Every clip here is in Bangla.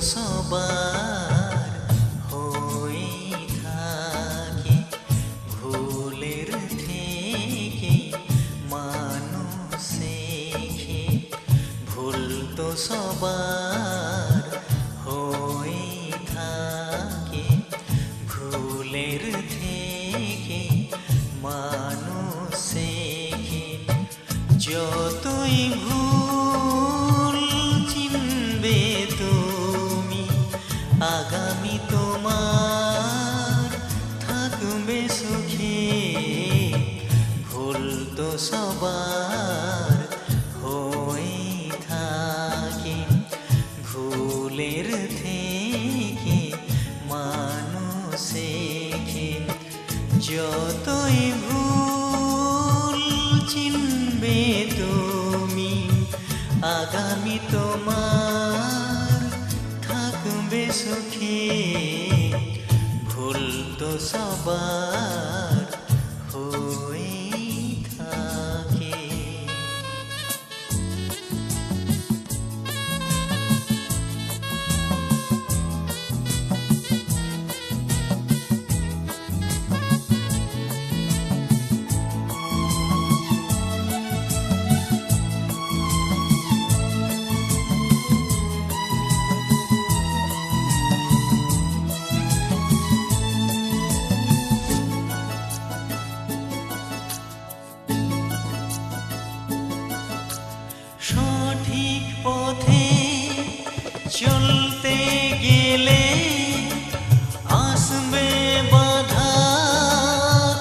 সবার হই থাকে ভুলের থেকে মানুষ শেখে? ভুল তো সবার হই থাকে ভুলের থেকে মানুষ শেখে? যতই ভুল আগামী তোমার থাকবে সুখে। ভুল তো সবার হয়ে থাকে। ভুলের থেকে মানুষ যতই ভুল চিনবে তুমি, আগামী তোমার সুখে ভুল তো সবার। চলতে গেলে আসবে বাধা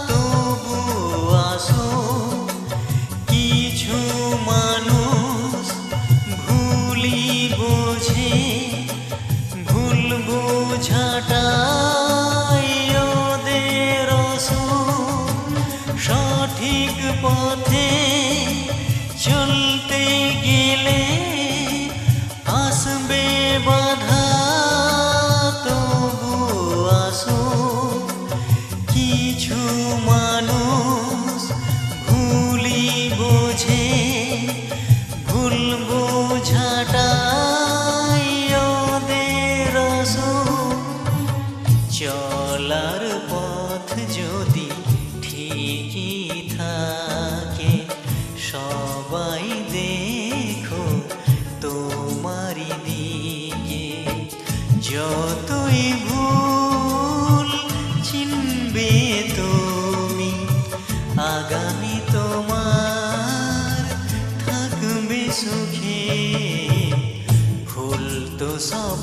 তবু আসো কিছু মানুষ ভুলি বোঝে ভুল অসুখ। সঠিক পথে চলতে গেলে আসবে বোঝে ভুল বোঝাটাই ওদের অসুখ। Sao